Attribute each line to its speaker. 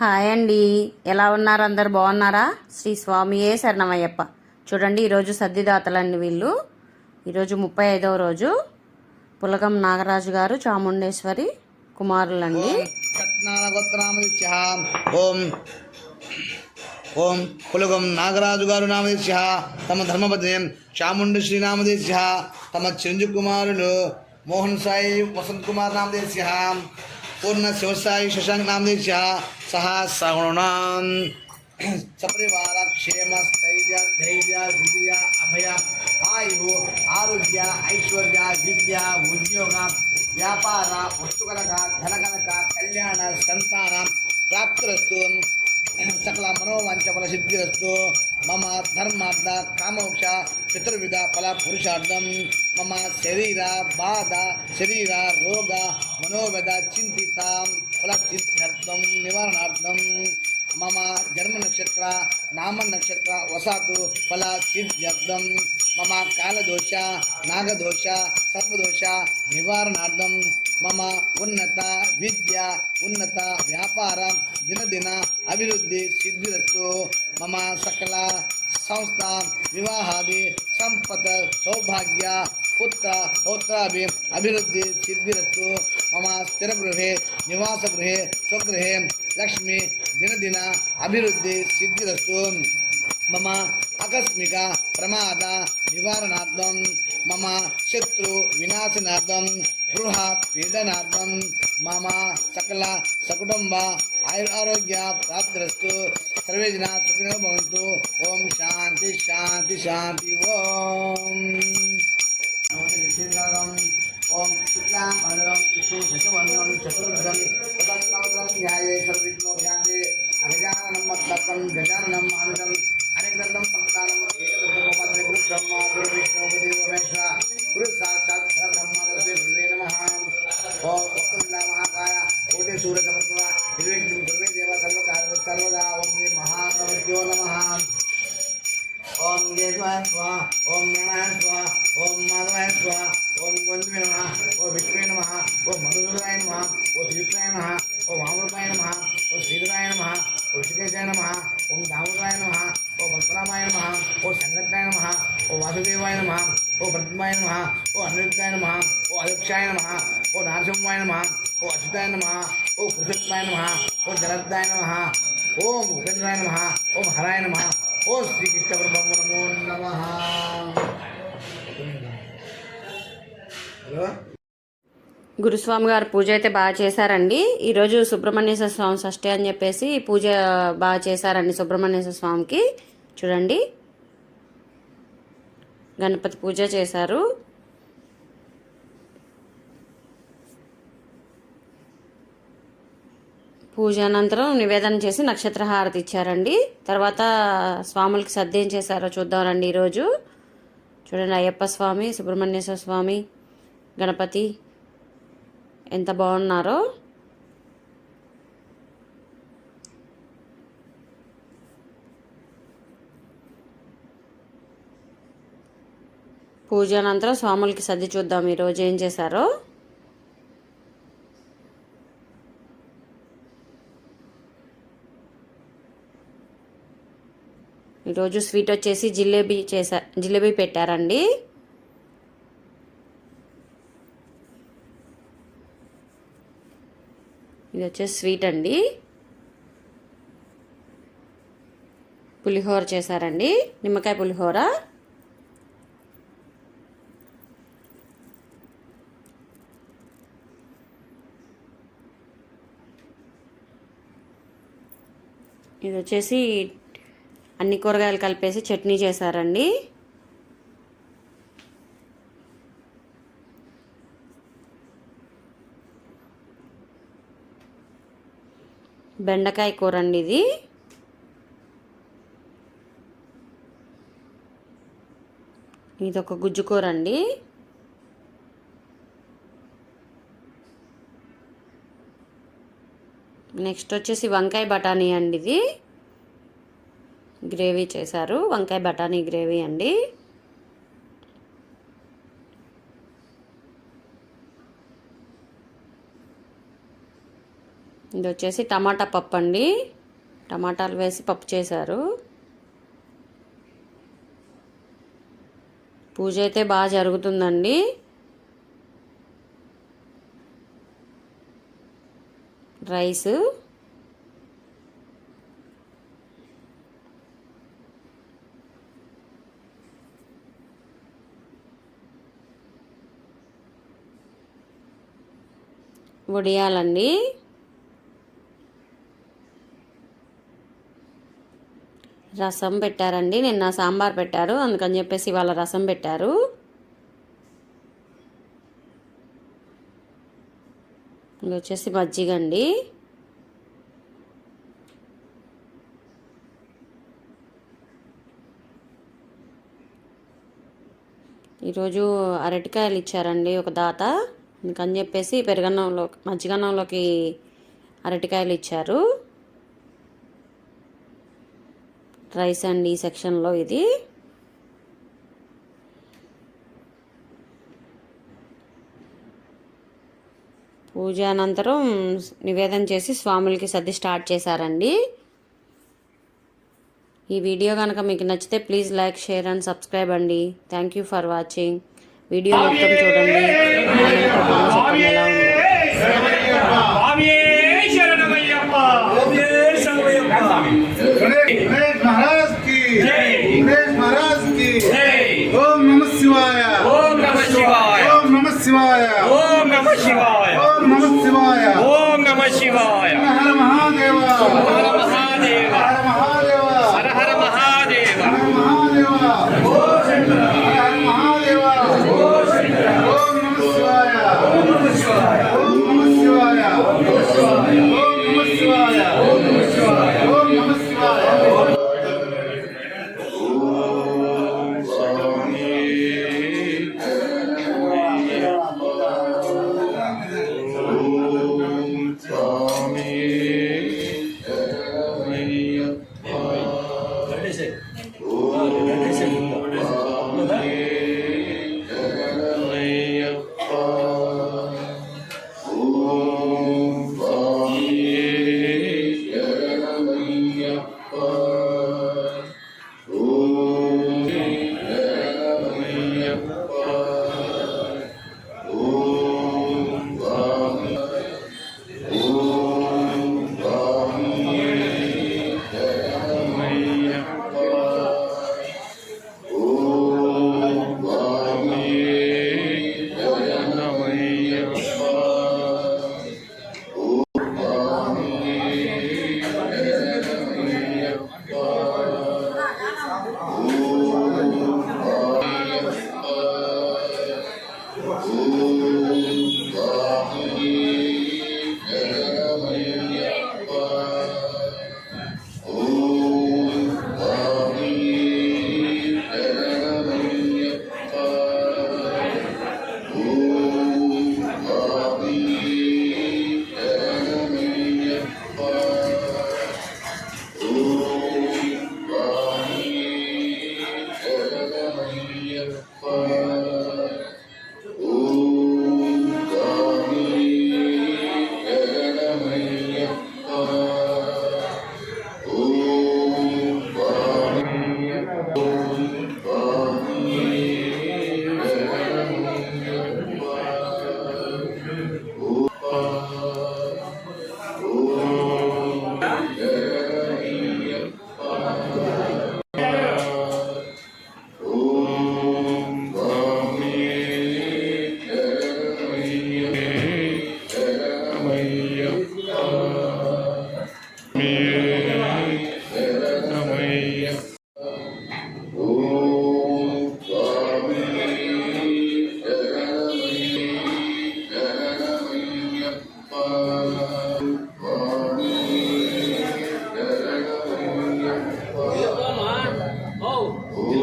Speaker 1: Hi అండి. ఎలా ఉన్నారు? అందరు బాగున్నారా? శ్రీ స్వామియే శరణమయ్యప్ప. చూడండి ఈరోజు సద్దిదాతలండి వీళ్ళు. ఈరోజు ముప్పై ఐదవ రోజు. పులగం నాగరాజు గారు చాముండేశ్వరి కుమారులండి.
Speaker 2: ఓం. ఓం. పులగం నాగరాజు గారు నామదిత్య తమ ధర్మపత్యం చాముండి శ్రీనామదేశ్య తమ చిరంజీవి కుమారులు మోహన్ సాయి వసంత్ కుమార్ నామదేశ్య पूर्ण शिवसाय शशांक नामदेव शहा सहा सागुणाम सपरिवार क्षेम स्थैर्य धैर्य विजय अभय आयु आरोग्य ऐश्वर्य विद्या उद्योग ವ್ಯಾಪಾರ ವಸ್ತುಕನಕ ಧನಕನಕ ಕಲ್ಯಾಣ ಸಂತಾನ ಪ್ರಾಪ್ತಿರಸ್ತು ಸಕಲ ಮನೋವಾಂಚ ಫಲ ಸಿದ್ಧಿರಸ್ತು మమ ధర్మార్థ కామోక్ష పితృవిధ ఫల పురుషార్థం మమ శరీర బాధ శరీర రోగ మనోవేద చింతిత ఫల సిద్ధ్యర్థం నివారణార్థం మమ జన్మ నక్షత్ర నామ నక్షత్ర వసాతు ఫల సిద్ధ్యర్థం మమ కాలదోష నాగదోష సర్పదోష నివారణార్థం मम उन्नता, विद्या ಉನ್ನತ व्यापार दिन दिन अभिवृद्धि सिद्धिस्त मम ಸಕಲ संस्था ವಿವಾಹಾದಿ ಸಂಪತ್ सौभाग्य, पुत्र होत्राभि अभिवृद्धि सिद्धिस्त मम स्थलगृह निवासगृह, स्वगृह, लक्ष्मी, दिनदिन, अभिवृद्धि सिद्धिस्त मम आकस्मिक, प्रमाद निवारणार्थम मम शत्रु विनाशनार्थम ಗೃಹ ಪೀಡನಾತ್ಮಂ मम सकल ಸಕುಟುಂಬ ಆಯುರ್ ಆರೋಗ್ಯ ಪ್ರಾಪ್ತಿರಸ್ತು ಸರ್ವೇ ಜನ ಸುಖಿನೋ ಭವಂತು ಓಂ ಶಾಂತಿ ಶಾಂತಿ ಶಾಂತಿ ಓಂ ओम शुक्लां भद्रं विष्णु चतुर्भुजं प्रसन्नं ध्याये सर्वविघ्नो ध्याये मत्तकं गुरुब्रह्मा కోటి సూర్య సమర్పణ నిర్విఘ్నం గురువే దేవ సర్వకాల సర్వదా ఓం శ్రీ మహానవద్యో నమః ఓం కేశవాయ స్వాహ ఓం నమాయ స్వాహ ఓం మాధవాయ స్వాహ ఓం గొంతువే నమ ఓ విష్ణువే నమ ఓ మధుసూదరాయ నమ ఓ శ్రీకృష్ణాయ నమ ఓ వామృతాయ నమ ఓ శ్రీధరాయ నమ ఓ ఋషికేశాయ నమ ఓం దామోదరాయ నమ ఓ పద్మనాభాయ నమ ఓ సంకటాయ నమ ఓ వాసుదేవాయ నమ ఓ ప్రతిమాయ నమ ఓ అనిరుద్ధాయ నమ ఓ అధ్యక్షాయ నమ ఓ నారసింహాయ నమ ఓ అచ్యుతాయ నమ ఓ పురుషోత్తమాయ నమ ఓ జలద్దాయ నమ ఓం ఉపేంద్రాయ నమ ఓం హరాయ నమ ఓ శ్రీకృష్ణ బ్రహ్మ నమో నమ. హలో?
Speaker 1: గురుస్వామి గారు పూజ అయితే బాగా చేశారండి. ఈరోజు సుబ్రహ్మణ్యేశ్వర స్వామి షష్ఠి అని చెప్పేసి పూజ బాగా చేశారండి సుబ్రహ్మణ్యేశ్వర స్వామికి. చూడండి. గణపతి పూజ చేశారు. పూజ అనంతరం నివేదన చేసి నక్షత్ర హారతి ఇచ్చారండి. తర్వాత స్వాములకి సద్ద చేశారో చూద్దామండి ఈరోజు. చూడండి అయ్యప్ప స్వామి సుబ్రహ్మణ్యేశ్వర స్వామి గణపతి ఎంత బాగున్నారో. పూజ అనంతరం స్వాములకి సర్ది చూద్దాం ఈరోజు ఏం చేశారో. ఈరోజు స్వీట్ వచ్చేసి జిలేబీ చేసా జిలేబీ పెట్టారండి. ఇది వచ్చేసి స్వీట్ అండి. పులిహోర చేశారండి. నిమ్మకాయ పులిహోర. ఇది వచ్చేసి అన్ని కూరగాయలు కలిపేసి చట్నీ చేశారండి. బెండకాయ కూర అండి ఇది. ఇది ఒక గుజ్జు కూర అండి నెక్స్ట్ వచ్చేసి వంకాయ బఠానీ అండి ఇది. గ్రేవీ చేశారు. వంకాయ బఠానీ గ్రేవీ అండి. ఇది వచ్చేసి టమాటా పప్పు అండి. టమాటాలు వేసి పప్పు చేశారు. పూజ అయితే బాగా జరుగుతుందండి. రైస్. వడియాలండి. రసం పెట్టారండి. నిన్న సాంబార్ పెట్టారు. అందుకని చెప్పేసి ఇవాళ రసం పెట్టారు. ఇది వచ్చేసి మజ్జిగ అండి. ఈరోజు అరటికాయలు ఇచ్చారండి ఒక దాత. అందుకని చెప్పేసి పెరుగన్నంలో మజ్జిగన్నంలోకి అరటికాయలు ఇచ్చారు. రైస్ అండి ఈ సెక్షన్లో ఇది. పూజ అనంతరం నివేదన చేసి స్వాములకి సర్ది స్టార్ట్ చేశారండి ఈ వీడియో కనుక మీకు నచ్చితే please like share and subscribe అండి thank you for watching video మొత్తం చూడండి చెప్పండి ఎలా ఉందో
Speaker 3: స్వామియే శరణమయ్యప్ప
Speaker 4: गणेश महाराज की
Speaker 3: जय।
Speaker 4: गणेश महाराज की Não. Senhor.
Speaker 5: Ooh.